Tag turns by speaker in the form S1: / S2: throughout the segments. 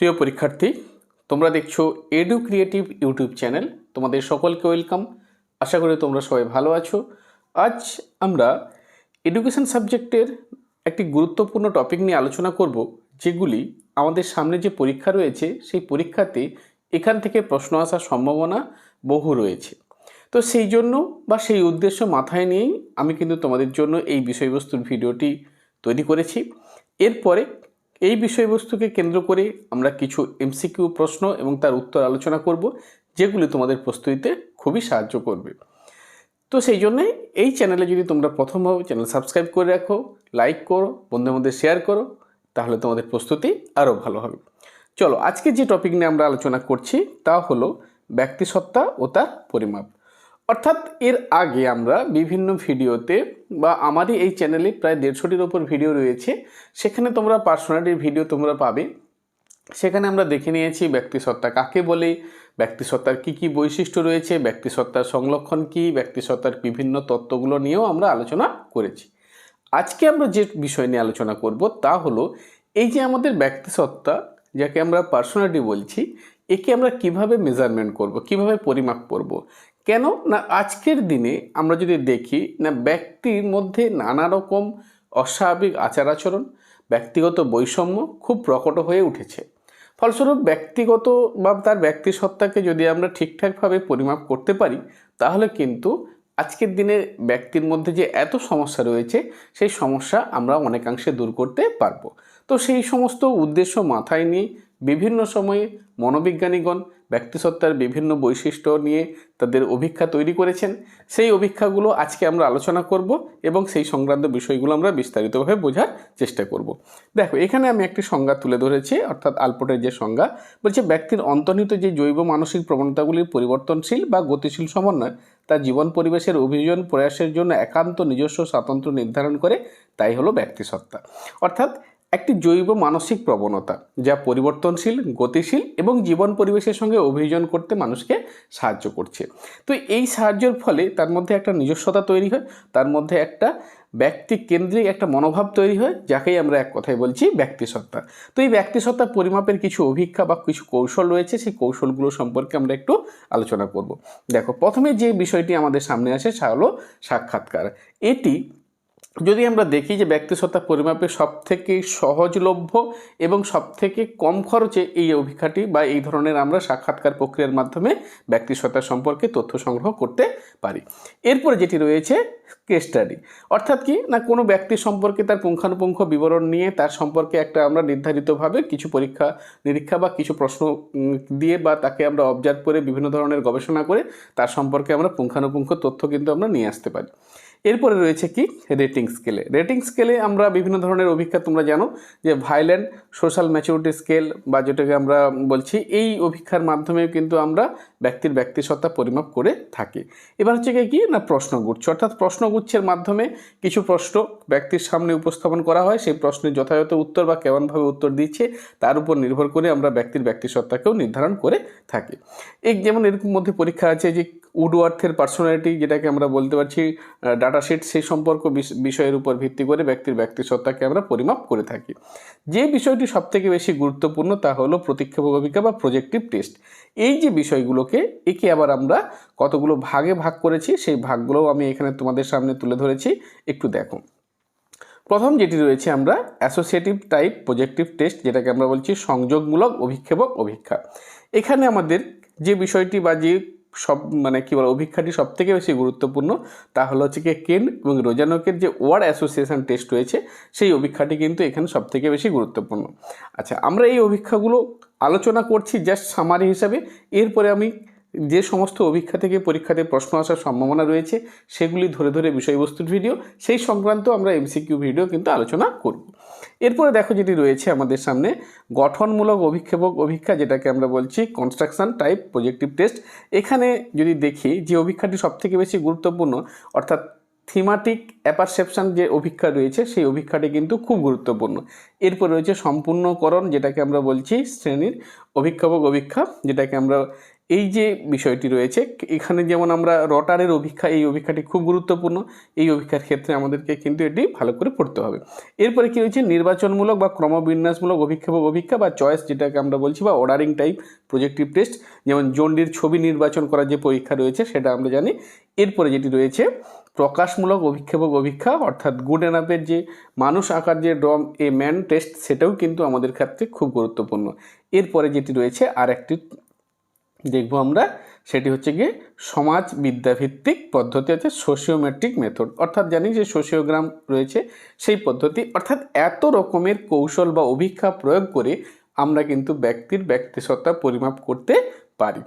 S1: প্রিয় পরীক্ষার্থী, তোমরা দেখছ এডু ক্রিয়েটিভ ইউটিউব চ্যানেল তোমাদের সকলকে ওয়েলকাম আশা করি তোমরা সবাই ভালো আছো। আজ আমরা এডুকেশন সাবজেক্টের একটি গুরুত্বপূর্ণ টপিক নিয়ে আলোচনা করব, যেগুলি আমাদের সামনে যে পরীক্ষা রয়েছে, সেই পরীক্ষাতে এখান থেকে প্রশ্ন আসার সম্ভাবনা বহু রয়েছে। তো সেই জন্য বা সেই উদ্দেশ্য মাথায় নিয়েই আমি কিন্তু তোমাদের জন্য এই বিষয়বস্তুর ভিডিওটি তৈরি করেছি। এরপরে এই বিষয়বস্তুকে কেন্দ্র করে আমরা কিছু এমসিকিউ প্রশ্ন এবং তার উত্তর আলোচনা করব, যেগুলি তোমাদের প্রস্তুতিতে খুবই সাহায্য করবে। তো সেই জন্যে এই চ্যানেলে যদি তোমরা প্রথম হও, চ্যানেল সাবস্ক্রাইব করে রাখো, লাইক করো, বন্ধুদের মধ্যে শেয়ার করো, তাহলে তোমাদের প্রস্তুতি আরও ভালো হবে। চলো, আজকে যে টপিক নিয়ে আমরা আলোচনা করছি তা হলো ব্যক্তিসত্তা ও তার পরিমাপ। অর্থাৎ এর আগে আমরা বিভিন্ন ভিডিওতে বা আমারই এই চ্যানেলে প্রায় দেড়শোটির ওপর ভিডিও রয়েছে। সেখানে তোমরা পার্সোনালিটির ভিডিও তোমরা পাবে। সেখানে আমরা দেখে নিয়েছি ব্যক্তিসত্তা কাকে বলে, ব্যক্তিসত্তার কী কী বৈশিষ্ট্য রয়েছে, ব্যক্তিসত্তার সংলক্ষণ কী, ব্যক্তিসত্তার বিভিন্ন তত্ত্বগুলো নিয়েও আমরা আলোচনা করেছি। আজকে আমরা যে বিষয় নিয়ে আলোচনা করব তা হলো এই যে আমাদের ব্যক্তিসত্তা, যাকে আমরা পার্সোনালিটি বলছি, একে আমরা কীভাবে মেজারমেন্ট করব, কীভাবে পরিমাপ করব কেন? না, আজকের দিনে আমরা যদি দেখি, না, ব্যক্তির মধ্যে নানা রকম অস্বাভাবিক আচার আচরণ ব্যক্তিগত বৈষম্য খুব প্রকট হয়ে উঠেছে। ফলস্বরূপ ব্যক্তিগত বা তার ব্যক্তি সত্তাকে যদি আমরা ঠিকঠাকভাবে পরিমাপ করতে পারি, তাহলে কিন্তু আজকের দিনে ব্যক্তির মধ্যে যে এত সমস্যা রয়েছে, সেই সমস্যা আমরা অনেকাংশে দূর করতে পারব। তো সেই সমস্ত উদ্দেশ্য মাথায় নিয়ে বিভিন্ন সময়ে মনোবিজ্ঞানীগণ ব্যক্তিসত্তার বিভিন্ন বৈশিষ্ট্য নিয়ে তাদের অভিক্ষা তৈরি করেছেন। সেই অভিক্ষাগুলো আজকে আমরা আলোচনা করব এবং সেই সংক্রান্ত বিষয়গুলো আমরা বিস্তারিতভাবে বোঝার চেষ্টা করব। দেখো, এখানে আমি একটি সংজ্ঞা তুলে ধরেছি, অর্থাৎ আলপোটের যে সংজ্ঞা, বলছে ব্যক্তির অন্তর্নিহিত যে জৈব মানসিক প্রবণতাগুলির পরিবর্তনশীল বা গতিশীল সমন্বয় তার জীবন পরিবেশের অভিযোজন প্রয়াসের জন্য একান্ত নিজস্ব স্বাতন্ত্র্য নির্ধারণ করে, তাই হলো ব্যক্তিসত্তা অর্থাৎ একটি জৈব মানসিক প্রবণতা, যা পরিবর্তনশীল, গতিশীল এবং জীবন পরিবেশের সঙ্গে অভিযোজন করতে মানুষকে সাহায্য করছে। তো এই সাহায্যের ফলে তার মধ্যে একটা নিজস্বতা তৈরি হয়, তার মধ্যে একটা ব্যক্তি কেন্দ্রিক একটা মনোভাব তৈরি হয়, যাকেই আমরা এক কথায় বলছি ব্যক্তিসত্তা। তো এই ব্যক্তিসত্তা পরিমাপের কিছু অভিজ্ঞা বা কিছু কৌশল রয়েছে, সেই কৌশলগুলো সম্পর্কে আমরা একটু আলোচনা করব। দেখো, প্রথমে যে বিষয়টি আমাদের সামনে আসে সেটা হলো সাক্ষাৎকার। এটি যদি আমরা দেখি যে ব্যক্তিসত্তা পরিমাপে সবথেকে সহজলভ্য এবং সব থেকে কম খরচে এই অভিজ্ঞাটি বা এই ধরনের আমরা সাক্ষাৎকার প্রক্রিয়ার মাধ্যমে ব্যক্তিসত্তা সম্পর্কে তথ্য সংগ্রহ করতে পারি। এরপরে যেটি রয়েছে কেস স্টাডি অর্থাৎ কি? না, কোনো ব্যক্তি সম্পর্কে তার পুঙ্খানুপুঙ্খ বিবরণ নিয়ে তার সম্পর্কে একটা আমরা নির্ধারিতভাবে কিছু পরীক্ষা, নিরীক্ষা বা কিছু প্রশ্ন দিয়ে বা তাকে আমরা অবজার্ভ করে বিভিন্ন ধরনের গবেষণা করে তার সম্পর্কে আমরা পুঙ্খানুপুঙ্খ তথ্য কিন্তু আমরা নিয়ে আসতে পারি। এরপরে রয়েছে কি? রেটিং স্কেলে রেটিং স্কেলে আমরা বিভিন্ন ধরনের অভিজ্ঞতা তোমরা জানো যে ভাইলেন্ট সোশ্যাল ম্যাচুরিটি স্কেল বা যেটাকে আমরা বলছি, এই অভিক্ষার মাধ্যমে কিন্তু আমরা ব্যক্তির ব্যক্তিসত্তা পরিমাপ করে থাকি। এবার হচ্ছে কি? না, প্রশ্নগুচ্ছ। অর্থাৎ প্রশ্নগুচ্ছের মাধ্যমে কিছু প্রশ্ন ব্যক্তির সামনে উপস্থাপন করা হয়, সেই প্রশ্নের যথাযথ উত্তর বা কেমনভাবে উত্তর দিচ্ছে, তার উপর নির্ভর করে আমরা ব্যক্তির ব্যক্তিসত্তাকেও নির্ধারণ করে থাকি। এই যেমন এরকম মধ্যে পরীক্ষা আছে যে উডওয়ার্থের পার্সোনালিটি যেটাকে আমরা বলতে পারছি ডাটাশিট সেই সম্পর্ক বিষ- বিষয়ের উপর ভিত্তি করে ব্যক্তির ব্যক্তিসত্তাকে আমরা পরিমাপ করে থাকি। যে বিষয়টি সবথেকে বেশি গুরুত্বপূর্ণ তা হলো প্রতিক্ষেপক অভিজ্ঞতা বা প্রজেক্টিভ টেস্ট এই যে বিষয়গুলোকে একে আবার আমরা কতগুলো ভাগে ভাগ করেছি, সেই ভাগগুলোও আমি এখানে তোমাদের সামনে তুলে ধরেছি, একটু দেখো। প্রথম যেটি রয়েছে আমরা অ্যাসোসিয়েটিভ টাইপ প্রজেক্টিভ টেস্ট যেটাকে আমরা বলছি সংযোগমূলক অভিক্ষেপক অভিক্ষা। এখানে আমাদের যে বিষয়টি বা যে সব মানে কী বলে, অভিক্ষাটি সব থেকে বেশি গুরুত্বপূর্ণ। তা হলো হচ্ছে কি কেন এবং রোজানকের যে ওয়ার্ড অ্যাসোসিয়েশন টেস্ট রয়েছে, সেই অভিক্ষাটি কিন্তু এখানে সব থেকে বেশি গুরুত্বপূর্ণ। আচ্ছা আমরা এই অভিক্ষাগুলো আলোচনা করছি জাস্ট সামারি হিসাবে। এরপরে আমি যে সমস্ত অভিক্ষা থেকে পরীক্ষাতে প্রশ্ন আসার সম্ভাবনা রয়েছে, সেগুলি ধরে ধরে বিষয়বস্তুর ভিডিও, সেই সংক্রান্ত আমরা এমসিকিউ ভিডিও কিন্তু আলোচনা করব। এরপরে দেখো যেটি রয়েছে আমাদের সামনে, গঠনমূলক অভিক্ষেপক অভিক্ষা, যেটাকে আমরা বলছি কনস্ট্রাকশন টাইপ প্রজেক্টিভ টেস্ট এখানে যদি দেখি যে অভিক্ষাটি সবথেকে বেশি গুরুত্বপূর্ণ, অর্থাৎ থিমাটিক অ্যাপারসেপশন যে অভিক্ষা রয়েছে, সেই অভিক্ষাটি কিন্তু খুব গুরুত্বপূর্ণ। এরপর রয়েছে সম্পূর্ণকরণ, যেটাকে আমরা বলছি শ্রেণির অভিক্ষেপক অভিক্ষা, যেটাকে আমরা এই যে বিষয়টি রয়েছে, এখানে যেমন আমরা রটারের অভিক্ষা, এই অভিক্ষাটি খুব গুরুত্বপূর্ণ। এই অভিক্ষার ক্ষেত্রে আমাদেরকে কিন্তু এটি ভালো করে পড়তে হবে। এরপরে কী রয়েছে? নির্বাচনমূলক বা ক্রমবিন্যাসমূলক অভিক্ষেপক অভিক্ষা বা চয়েস যেটাকে আমরা বলছি বা অর্ডারিং টাইপ প্রজেক্টিভ টেস্ট যেমন জন্ডির ছবি নির্বাচন করার যে পরীক্ষা রয়েছে সেটা আমরা জানি। এরপরে যেটি রয়েছে, প্রকাশমূলক অভিক্ষেপক অভিক্ষা অর্থাৎ গুড এনাপের যে মানুষ আঁকার যে ড্রম এ ম্যান টেস্ট সেটাও কিন্তু আমাদের ক্ষেত্রে খুব গুরুত্বপূর্ণ। এরপরে যেটি রয়েছে আর একটি দেখব আমরা, সেটি হচ্ছে গিয়ে সমাজ বিদ্যাভিত্তিক পদ্ধতি আছে সোশিওমেট্রিক মেথড অর্থাৎ জানি যে সোশিওগ্রাম রয়েছে সেই পদ্ধতি, অর্থাৎ এত রকমের কৌশল বা অভিক্ষা প্রয়োগ করে আমরা কিন্তু ব্যক্তির ব্যক্তিসত্তা পরিমাপ করতে পারি।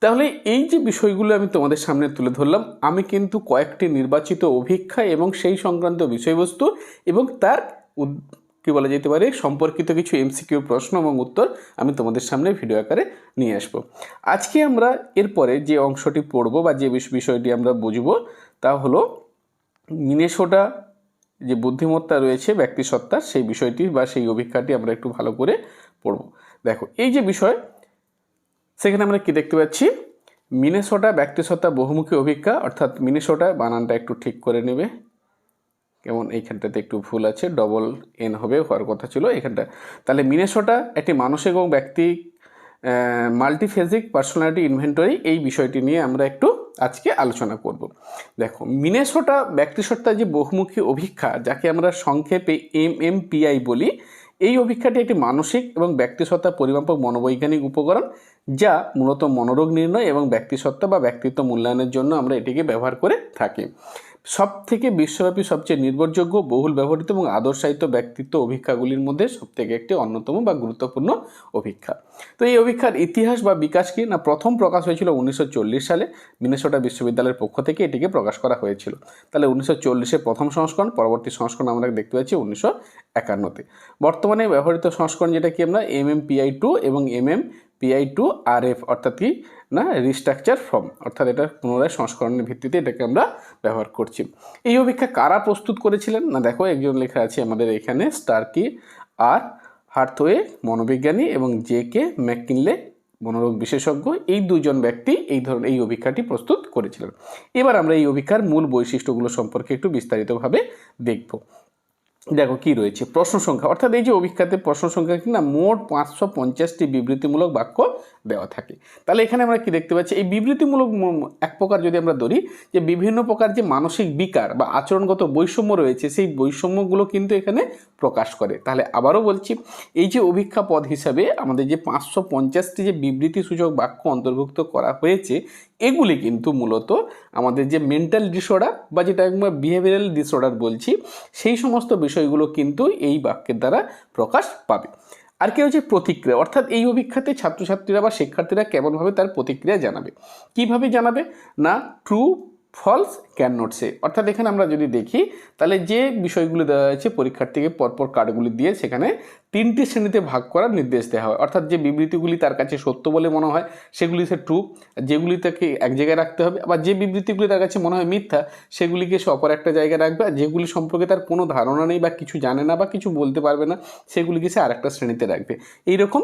S1: তাহলে এই যে বিষয়গুলো আমি তোমাদের সামনে তুলে ধরলাম, আমি কিন্তু কয়েকটি নির্বাচিত অভিক্ষা এবং সেই সংক্রান্ত বিষয়বস্তু এবং তার কি বলা যেতে পারে? সম্পর্কিত কিছু এমসিকিউ প্রশ্ন এবং উত্তর আমি তোমাদের সামনে ভিডিও আকারে নিয়ে আসব। আজকে আমরা এরপরে যে অংশটি পড়ব বা যে বিষ- বিষয়টি আমরা বুঝব তা হলো মিনেসোটা যে বুদ্ধিমত্তা রয়েছে ব্যক্তিসত্তার সেই বিষয়টি বা সেই অভিক্ষাটি আমরা একটু ভালো করে পড়ব। দেখো, এই যে বিষয়, সেখানে আমরা কি দেখতে পাচ্ছি? মিনেসোটা ব্যক্তিসত্তা বহুমুখী অভিজ্ঞা অর্থাৎ মিনেসোটা বানানটা একটু ঠিক করে নেবে। কেমন এইখানটাতে একটু ভুল আছে ডবল এন হবে, হওয়ার কথা ছিল এখানটা তাহলে মিনেসোটা একটি মানসিক এবং ব্যক্তি মাল্টিফেজিক পার্সোনালিটি ইনভেন্টরি এই বিষয়টি নিয়ে আমরা একটু আজকে আলোচনা করব। দেখো, মিনেসোটা ব্যক্তিসত্তার যে বহুমুখী অভিক্ষা, যাকে আমরা সংক্ষেপে এম এম পিআই বলি, এই অভিক্ষাটি একটি মানসিক এবং ব্যক্তিসত্তা পরিমাপক মনোবৈজ্ঞানিক উপকরণ, যা মূলত মনোরোগ নির্ণয় এবং ব্যক্তিসত্তা বা ব্যক্তিত্ব মূল্যায়নের জন্য আমরা এটিকে ব্যবহার করে থাকি। সব থেকে বিশ্বব্যাপী, সবচেয়ে নির্ভরযোগ্য, বহুল ব্যবহৃত এবং আদর্শায়িত ব্যক্তিত্ব অভিক্ষাগুলির মধ্যে সবথেকে একটি অন্যতম বা গুরুত্বপূর্ণ অভিক্ষা। তো এই অভিক্ষার ইতিহাস বা বিকাশ কি? না, প্রথম প্রকাশ হয়েছিল উনিশশো চল্লিশ সালে। মিনেসোটা বিশ্ববিদ্যালয়ের পক্ষ থেকে এটিকে প্রকাশ করা হয়েছিল। তাহলে উনিশশো চল্লিশে প্রথম সংস্করণ, পরবর্তী সংস্করণ আমরা দেখতে পাচ্ছি উনিশশো একান্নতে। বর্তমানে ব্যবহৃত সংস্করণ যেটা কি আমরা? এম এম পিআই টু এবং M M PI two R F অর্থাৎ কি? না রিস্ট্রাকচার ফর্ম অর্থাৎ এটা পুনরায় সংস্করণের ভিত্তিতে এটাকে আমরা ব্যবহার করছি। এই অভিক্ষা কারা প্রস্তুত করেছিলেন? না, দেখো, একজন লেখা আছে আমাদের এখানে স্টার্কি আর হার্থওয়ে মনোবিজ্ঞানী এবং জে কে ম্যাককিনলে মনোরোগ বিশেষজ্ঞ। এই দুজন ব্যক্তি এই ধরনের, এই অভিক্ষাটি প্রস্তুত করেছিলেন। এবার আমরা এই অভিক্ষার মূল বৈশিষ্ট্যগুলো সম্পর্কে একটু বিস্তারিতভাবে দেখব। দেখো কি রয়েছে? প্রশ্ন সংখ্যা। অর্থাৎ এই যে অভিক্ষাতে প্রশ্ন সংখ্যা কি না? মোট পাঁচশো পঞ্চাশটি বিবৃতিমূলক বাক্য দেওয়া থাকে। তাহলে এখানে আমরা কি দেখতে পাচ্ছি? এই বিবৃতিমূলক এক প্রকার যদি আমরা ধরি, যে বিভিন্ন প্রকার যে মানসিক বিকার বা আচরণগত বৈষম্য রয়েছে, সেই বৈষম্যগুলো কিন্তু এখানে প্রকাশ করে। তাহলে আবারও বলছি, এই যে অভিক্ষা পদ হিসাবে আমাদের যে পাঁচশো পঞ্চাশটি যে বিবৃতি সূচক বাক্য অন্তর্ভুক্ত করা হয়েছে এগুলি কিন্তু মূলত আমাদের যে মেন্টাল ডিসঅর্ডার বা যেটা আমরা বিহেভিয়ারাল ডিসঅর্ডার বলছি, সেই সমস্ত বিষয়গুলো কিন্তু এই বাক্যের দ্বারা প্রকাশ পাবে। আর কেউ যে প্রতিক্রিয়া? অর্থাৎ এই অভিক্ষাতে ছাত্রছাত্রীরা বা শিক্ষার্থীরা কেমনভাবে তার প্রতিক্রিয়া জানাবে? কীভাবে জানাবে? না true false can not say অর্থাৎ এখানে আমরা যদি দেখি, তাহলে যে বিষয়গুলো দেওয়া হয়েছে, পরীক্ষার্থীকে পরপর কার্ডগুলি দিয়ে সেখানে তিনটি শ্রেণীতে ভাগ করার নির্দেশ দেওয়া হয়। অর্থাৎ যে বিবৃতিগুলি তার কাছে সত্য বলে মনে হয়, সেগুলি সে ট্রু যেগুলি তাকে এক জায়গায় রাখতে হবে, আবার যে বিবৃতিগুলি তার কাছে মনে হয় মিথ্যা, সেগুলিকে সে অপর একটা জায়গায় রাখবে, আর যেগুলি সম্পর্কে তার কোনো ধারণা নেই বা কিছু জানে না বা কিছু বলতে পারবে না, সেগুলিকে সে আরেকটা শ্রেণীতে রাখবে। এইরকম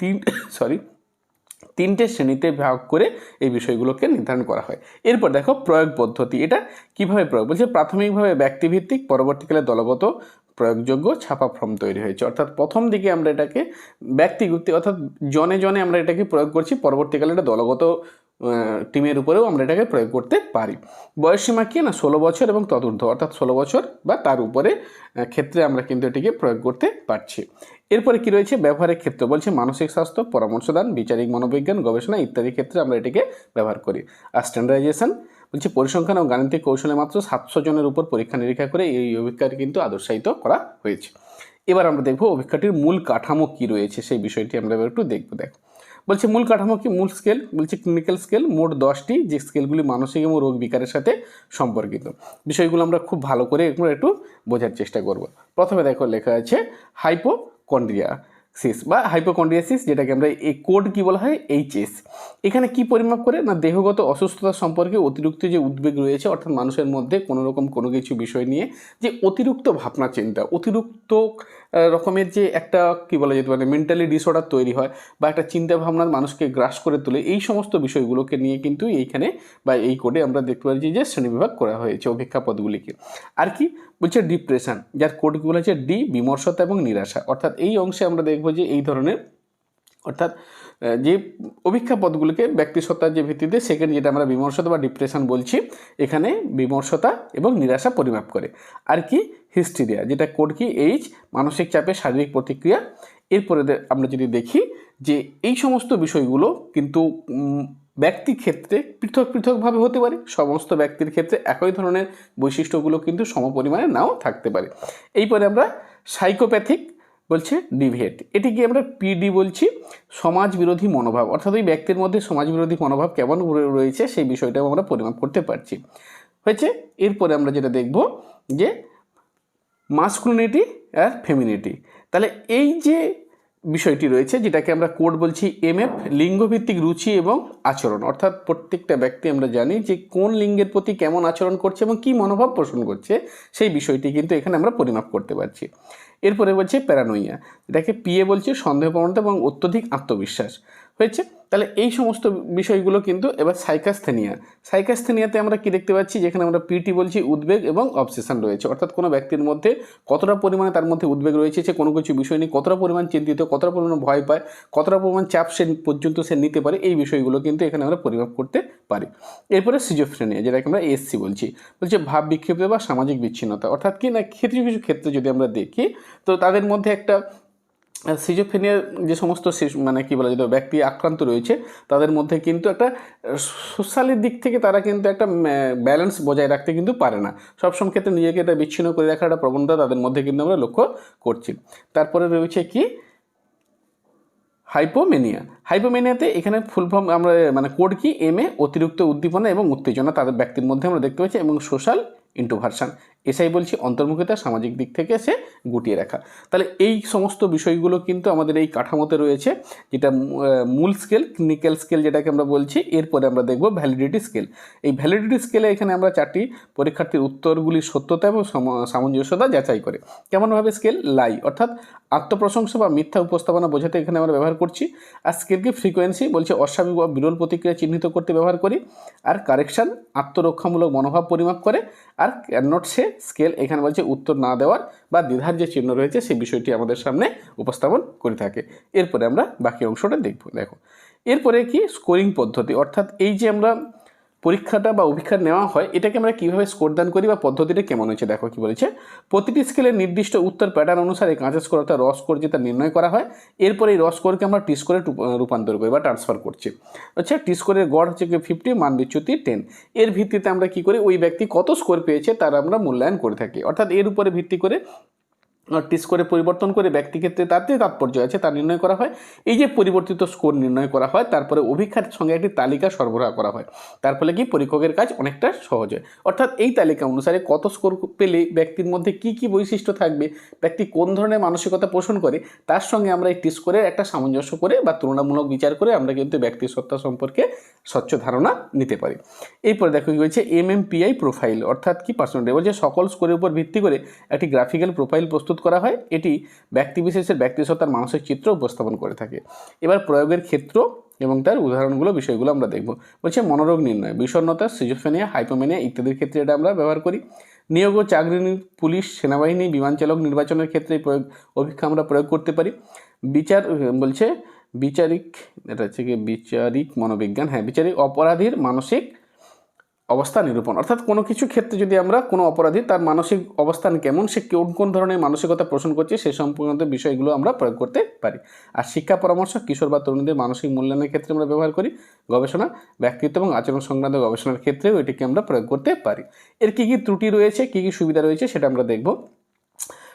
S1: তিন সরি তিনটে শ্রেণীতে ভাগ করে এই বিষয়গুলোকে নির্ধারণ করা হয়। এরপর দেখো প্রয়োগ পদ্ধতি। এটা কীভাবে প্রয়োগ? বলছে প্রাথমিকভাবে ব্যক্তিভিত্তিক, পরবর্তীকালে দলগত প্রয়োগযোগ্য, ছাপা ফর্ম তৈরি হয়েছে। অর্থাৎ প্রথম দিকে আমরা এটাকে ব্যক্তিভিত্তিক অর্থাৎ জনে জনে আমরা এটাকে প্রয়োগ করছি, পরবর্তীকালে এটা দলগত টিমের উপরেও আমরা এটাকে প্রয়োগ করতে পারি। বয়সসীমা কি না? ষোলো বছর এবং তদূর্ধ্ব অর্থাৎ ষোলো বছর বা তার উপরে ক্ষেত্রে আমরা কিন্তু এটিকে প্রয়োগ করতে পারছি। এরপরে কি রয়েছে? ব্যবহারের ক্ষেত্র বলছে, মানসিক স্বাস্থ্য পরামর্শদান বিচারিক মনোবিজ্ঞান, গবেষণা ইত্যাদি ক্ষেত্রে আমরা এটিকে ব্যবহার করি। আর স্ট্যান্ডার্ডাইজেশন বলছে, পরিসংখ্যান ও গাণিতিক কৌশলে মাত্র সাতশো জনের উপর পরীক্ষা নিরীক্ষা করে এই অভিজ্ঞতা কিন্তু আদর্শায়িত করা হয়েছে। এবার আমরা দেখব অভিজ্ঞাটির মূল কাঠামো কি রয়েছে, সেই বিষয়টি আমরা এবার একটু দেখব। দেখো, বলছে মূল কাঠামো কি? মূল স্কেল বলছে ক্লিনিক্যাল স্কেল মোট দশটি, যে স্কেলগুলি মানসিক এবং রোগ বিকারের সাথে সম্পর্কিত। বিষয়গুলো আমরা খুব ভালো করে একটু বোঝার চেষ্টা করব। প্রথমে দেখো লেখা আছে হাইপোকন্ড্রিয়া সিস বা হাইপোকন্ড্রিয়াসিস যেটাকে আমরা এই কোড কি বলা হয়? এইচএস এখানে কি পরিমাপ করে? না, দেহগত অসুস্থতা সম্পর্কে অতিরিক্ত যে উদ্বেগ রয়েছে, অর্থাৎ মানুষের মধ্যে কোনো রকম কোনো কিছু বিষয় নিয়ে, যে অতিরিক্ত ভাবনা চিন্তা, অতিরিক্ত রকমের যে একটা কি বলা যেতে পারে মেন্টালি ডিসঅর্ডার তৈরি হয় বা একটা চিন্তা ভাবনা মানুষকে গ্রাস করে তোলে, এই সমস্ত বিষয়গুলোকে নিয়ে কিন্তু এইখানে বা এই কোডে আমরা দেখতে পাচ্ছি যে শ্রেণীবিভাগ করা হয়েছে অপেক্ষা পদগুলিকে আর কি? বলছে ডিপ্রেশন যার কোডগুলো হচ্ছে ডি বিমর্ষতা এবং নিরাশা। অর্থাৎ এই অংশে আমরা দেখব যে এই ধরনের, অর্থাৎ যে অভিক্ষা পদগুলিকে ব্যক্তিসত্তার যে ভিত্তিতে সেকেন্ড যেটা আমরা বিমর্ষতা বা ডিপ্রেশন বলছি, এখানে বিমর্ষতা এবং নিরাশা পরিমাপ করে। আর কি? হিস্টিরিয়া যেটা কোড কি? এইচ মানসিক চাপের শারীরিক প্রতিক্রিয়া। এরপরে আমরা যদি দেখি যে এই সমস্ত বিষয়গুলো কিন্তু ব্যক্তি ক্ষেত্রে পৃথক পৃথকভাবে হতে পারে। সমস্ত ব্যক্তির ক্ষেত্রে একই ধরনের বৈশিষ্ট্যগুলো কিন্তু সমপরিমাণে নাও থাকতে পারে। এইপরে আমরা সাইকোপ্যাথিক বলছে ডিভিয়েট এটিকে আমরা পিডি বলছি সমাজ বিরোধী মনোভাব। অর্থাৎ ওই ব্যক্তির মধ্যে সমাজ বিরোধী মনোভাব কেমন রয়েছে সেই বিষয়টাও আমরা পরিমাপ করতে পারছি। হয়েছে? এরপরে আমরা যেটা দেখব যে মাস্কুলিনিটি আর ফেমিনিটি তাহলে এই যে বিষয়টি রয়েছে, যেটাকে আমরা কোড বলছি এমএফ, লিঙ্গভিত্তিক রুচি এবং আচরণ। অর্থাৎ প্রত্যেকটা ব্যক্তি আমরা জানি যে কোন লিঙ্গের প্রতি কেমন আচরণ করছে এবং কী মনোভাব পোষণ করছে, সেই বিষয়টি কিন্তু এখানে আমরা পরিমাপ করতে পারছি। এরপরে বলছে প্যারানোইয়া এটাকে পিএ বলছে সন্দেহপ্রবণতা এবং অত্যধিক আত্মবিশ্বাস। হয়েছে? তাহলে এই সমস্ত বিষয়গুলো কিন্তু এবার সাইকাস্থেনিয়া। সাইকাস্থেনিয়াতে আমরা কি দেখতে পাচ্ছি? যেখানে আমরা পিটি বলছি, উদ্বেগ এবং অবসেশন রয়েছে। অর্থাৎ কোনো ব্যক্তির মধ্যে কতটা পরিমাণে তার মধ্যে উদ্বেগ রয়েছে যে কোনো কিছু বিষয় নিয়ে কতটা পরিমাণ চিন্তিত, কতটা পরিমাণ ভয় পায়, কতটা পরিমাণ চাপ সে পর্যন্ত সে নিতে পারে, এই বিষয়গুলো কিন্তু এখানে আমরা পরিমাপ করতে পারি। এরপরে সিজোফ্রেনিয়া যেটাকে আমরা এসসি বলছি। বলছে ভাব বিক্ষিপ্ত বা সামাজিক বিচ্ছিন্নতা। অর্থাৎ কি না, কিছু কিছু ক্ষেত্রে যদি আমরা দেখি, তো তাদের মধ্যে একটা সিজোফেনিয়ার যে সমস্ত মানে কী বলা যেত ব্যক্তি আক্রান্ত রয়েছে, তাদের মধ্যে কিন্তু একটা সোশ্যালের দিক থেকে তারা কিন্তু একটা ব্যালেন্স বজায় রাখতে কিন্তু পারে না। সবসময় ক্ষেত্রে নিজেকে এটা বিচ্ছিন্ন করে রাখার একটা প্রবণতা তাদের মধ্যে কিন্তু আমরা লক্ষ্য করছি। তারপরে রয়েছে কি? হাইপোমেনিয়া হাইপোমেনিয়াতে এখানে ফুল ফর্ম আমরা মানে কোড কি? এম এ অতিরিক্ত উদ্দীপনা এবং উত্তেজনা তাদের ব্যক্তির মধ্যে আমরা দেখতে পাচ্ছি এবং সোশ্যাল ইন্টোভার্সান এসআই বলছি, অন্তর্মুখিতা, সামাজিক দিক থেকে সে গুটিয়ে রাখা। তাহলে এই সমস্ত বিষয়গুলো কিন্তু আমাদের এই কাঠামোতে রয়েছে, যেটা মূল স্কেল ক্লিনিক্যাল স্কেল যেটাকে আমরা বলছি, এরপরে আমরা দেখব ভ্যালিডিটি স্কেল। এই ভ্যালিডিটি স্কেলে এখানে আমরা চারটি পরীক্ষার্থীর উত্তরগুলির সত্যতা এবং সামঞ্জস্যতা যাচাই করে। কেমনভাবে স্কেল? লাই, অর্থাৎ আত্মপ্রশংসা বা মিথ্যা উপস্থাপনা বোঝাতে এখানে আমরা ব্যবহার করছি। আর স্কেলকে ফ্রিকোয়েন্সি বলছে, অস্বাভাবিক বা বিরল প্রতিক্রিয়া চিহ্নিত করতে ব্যবহার করি। আর কারেকশন, আত্মরক্ষামূলক মনোভাব পরিমাপ করে। আর নট সে স্কেল এখানে বলছে উত্তর না দেওয়ার বা দ্বিধার যে চিহ্ন রয়েছে সেই বিষয়টি আমাদের সামনে উপস্থাপন করে থাকে। এরপরে আমরা বাকি অংশটা দেখব। দেখো, এরপরে কি? স্কোরিং পদ্ধতি। অর্থাৎ এই যে আমরা পরীক্ষাটা বা অভিক্ষা নেওয়া হয়, এটাকে আমরা কীভাবে স্কোর দান করি বা পদ্ধতিটা কেমন হয়েছে, দেখো কি বলেছে। প্রতিটি স্কেলের নির্দিষ্ট উত্তর প্যাটার্ন অনুসারে কাঁচা স্কোর অর্থাৎ রস স্কোর যেটা নির্ণয় করা হয়, এরপরে এই রস স্কোরকে আমরা টি স্কোরে রূপান্তর করি বা ট্রান্সফার করছি। আচ্ছা টি স্কোরের গড় হচ্ছে ফিফটি মান বিচ্যুতি টেন এর ভিত্তিতে আমরা কি করি? ওই ব্যক্তি কত স্কোর পেয়েছে তার আমরা মূল্যায়ন করে থাকি। অর্থাৎ এর উপরে ভিত্তি করে টি স্কোরে পরিবর্তন করে ব্যক্তি ক্ষেত্রে তার যে তাৎপর্য আছে, তা নির্ণয় করা হয়। এই যে পরিবর্তিত স্কোর নির্ণয় করা হয়, তারপরে অভিক্ষার সঙ্গে একটি তালিকা সরবরাহ করা হয়। তার ফলে কি? পরীক্ষকের কাজ অনেকটা সহজ হয়। অর্থাৎ এই তালিকা অনুসারে কত স্কোর পেলে ব্যক্তির মধ্যে কি কি বৈশিষ্ট্য থাকবে, ব্যক্তি কোন ধরনের মানসিকতা পোষণ করে, তার সঙ্গে আমরা এই টি স্কোরের একটা সামঞ্জস্য করে বা তুলনামূলক বিচার করে আমরা কিন্তু ব্যক্তির সত্তা সম্পর্কে স্বচ্ছ ধারণা নিতে পারি। এরপরে দেখো কি হয়েছে এম এম এমএমপিআই প্রোফাইল অর্থাৎ কি? পার্সোনালিটি বলছে সকল স্কোরের উপর ভিত্তি করে একটি গ্রাফিক্যাল প্রোফাইল প্রস্তুত করা হয়, এটি ব্যক্তিবিশেষের ব্যক্তিসত্তার মানসিক চিত্র উপস্থাপন করে থাকে। এবার প্রয়োগের ক্ষেত্র এবং তার উদাহরণগুলো, বিষয়গুলো আমরা দেখব। বলছে মনোরোগ নির্ণয়, বিষণ্ণতা সিজোফেনিয়া হাইপোমেনিয়া ইত্যাদির ক্ষেত্রে এটা আমরা ব্যবহার করি। নিয়োগ ও চাকরি পুলিশ, সেনাবাহিনী, বিমান চালক নির্বাচনের ক্ষেত্রে প্রয়োগ অভিক্ষা আমরা প্রয়োগ করতে পারি। বিচার, বলছে বিচারিক, এটা হচ্ছে কি বিচারিক মনোবিজ্ঞান হ্যাঁ বিচারিক অপরাধীর মানসিক অবস্থা নিরূপণ। অর্থাৎ কোনো কিছু ক্ষেত্রে যদি আমরা কোনো অপরাধী তার মানসিক অবস্থান কেমন, সে কোন কোন ধরনের মানসিকতা পোষণ করছে সে সম্পর্কিত বিষয়গুলো আমরা প্রয়োগ করতে পারি। আর শিক্ষা পরামর্শ, কিশোর বা তরুণীদের মানসিক মূল্যায়নের ক্ষেত্রে আমরা ব্যবহার করি। গবেষণা, ব্যক্তিত্ব এবং আচরণ সংক্রান্ত গবেষণার ক্ষেত্রেও এটিকে আমরা প্রয়োগ করতে পারি। এর কী কী ত্রুটি রয়েছে, কী কী সুবিধা রয়েছে সেটা আমরা দেখব।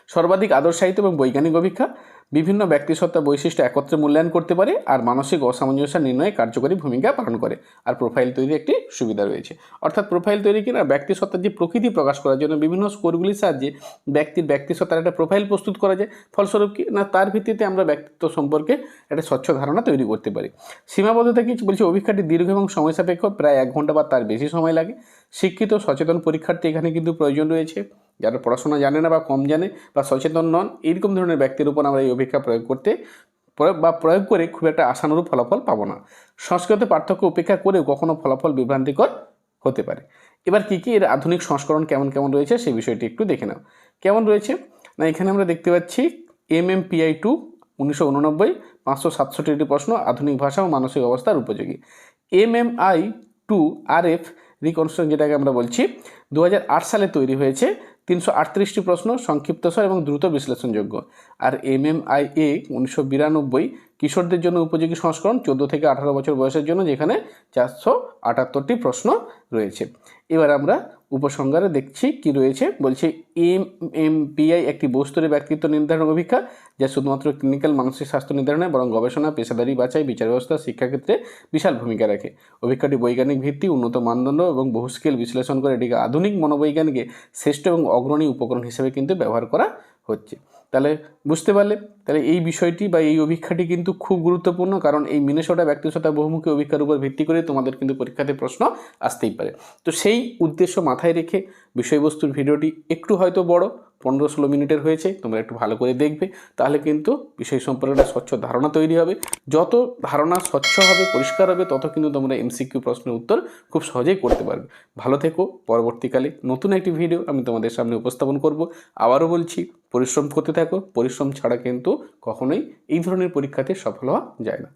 S1: সর্বাধিক আদর্শায়িত এবং বৈজ্ঞানিক অভিক্ষা বিভিন্ন ব্যক্তিসত্তা বৈশিষ্ট্য একত্রে মূল্যায়ন করতে পারে আর মানসিক অসামঞ্জস্য নির্ণয়ে কার্যকরী ভূমিকা পালন করে আর প্রোফাইল তৈরি একটি সুবিধা রয়েছে। অর্থাৎ প্রোফাইল তৈরি কিনা ব্যক্তিসত্তার যে প্রকৃতি প্রকাশ করার জন্য বিভিন্ন স্কোরগুলির সাহায্যে ব্যক্তির ব্যক্তিসত্তার একটা প্রোফাইল প্রস্তুত করা যায়। ফলস্বরূপ কি না, তার ভিত্তিতে আমরা ব্যক্তিত্ব সম্পর্কে একটা স্বচ্ছ ধারণা তৈরি করতে পারি। সীমাবদ্ধতা কি বলছে, অভিক্ষাটি দীর্ঘ এবং সময় সাপেক্ষ, প্রায় এক ঘণ্টা বা তার বেশি সময় লাগে। শিক্ষিত সচেতন পরীক্ষার্থী এখানে কিন্তু প্রয়োজন রয়েছে। যারা পড়াশোনা জানে না বা কম জানে বা সচেতন নন এইরকম ধরনের ব্যক্তির উপর আমরা এই অভিজ্ঞতা প্রয়োগ করতে প্রয়োগ বা প্রয়োগ করে খুব একটা আশানুরূপ ফলাফল পাবো না। সংস্কৃত পার্থক্য উপেক্ষা করেও কখনো ফলাফল বিভ্রান্তিকর হতে পারে। এবার কী কী এর আধুনিক সংস্করণ কেমন কেমন রয়েছে সেই বিষয়টি একটু দেখে নাও। কেমন রয়েছে? না, এখানে আমরা দেখতে পাচ্ছি এম এম পিআই টু উনিশশো উননব্বই, পাঁচশো সাতষট্টিটি প্রশ্ন, আধুনিক ভাষা ও মানসিক অবস্থার উপযোগী। M M I two R F reconstruction যেটাকে আমরা বলছি দু হাজার আট সালে তৈরি হয়েছে। তিনশো আটত্রিশটি প্রশ্ন সংক্ষিপ্ত সংক্ষিপ্তসার এবং দ্রুত বিশ্লেষণযোগ্য। আর এম এম আই এ উনিশশো বিরানব্বই কিশোরদের জন্য উপযোগী সংস্করণ চোদ্দ থেকে আঠারো বছর বয়সের জন্য, যেখানে চারশো আটাত্তরটি প্রশ্ন রয়েছে। এবার আমরা উপসংহারে দেখছি কি রয়েছে। বলছে এম এম পিআই একটি বস্তুরে ব্যক্তিত্ব নির্ধারণ অভিজ্ঞা যা শুধুমাত্র ক্লিনিক্যাল মানসিক স্বাস্থ্য নির্ধারণে, বরং গবেষণা, পেশাদারি বাছাই, বিচার ব্যবস্থা, শিক্ষাক্ষেত্রে বিশাল ভূমিকা রাখে। অভিজ্ঞাটি বৈজ্ঞানিক ভিত্তি, উন্নত মানদণ্ড এবং বহু স্কেল বিশ্লেষণ করে এটিকে আধুনিক মনোবৈজ্ঞানিকে শ্রেষ্ঠ এবং অগ্রণী উপকরণ হিসেবে কিন্তু ব্যবহার করা হচ্ছে। তাহলে বুঝতে পারলে। তাহলে এই বিষয়টি বা এই অভিক্ষাটি কিন্তু খুব গুরুত্বপূর্ণ, কারণ এই মিনেসোটা ব্যক্তিগত বহুমুখী অভিক্ষার উপর ভিত্তি করে তোমাদের কিন্তু পরীক্ষাতে প্রশ্ন আসতেই পারে। তো সেই উদ্দেশ্য মাথায় রেখে বিষয়বস্তুর ভিডিওটি একটু হয়তো বড় পনেরো ষোলো মিনিটের হয়েছে, তোমরা একটু ভালো করে দেখবে, তাহলে কিন্তু বিষয় সম্পর্কে একটা স্বচ্ছ ধারণা তৈরি হবে। যত ধারণা স্বচ্ছ হবে, পরিষ্কার হবে, তত কিন্তু তোমরা এমসিকিউ প্রশ্নের উত্তর খুব সহজেই করতে পারবে। ভালো থেকো, পরবর্তীকালে নতুন একটি ভিডিও আমি তোমাদের সামনে উপস্থাপন করব। আবারও বলছি, পরিশ্রম করতে থাকো, পরিশ্রম ছাড়া কিন্তু কখনোই এই ধরনের পরীক্ষাতে সফল হওয়া যায় না।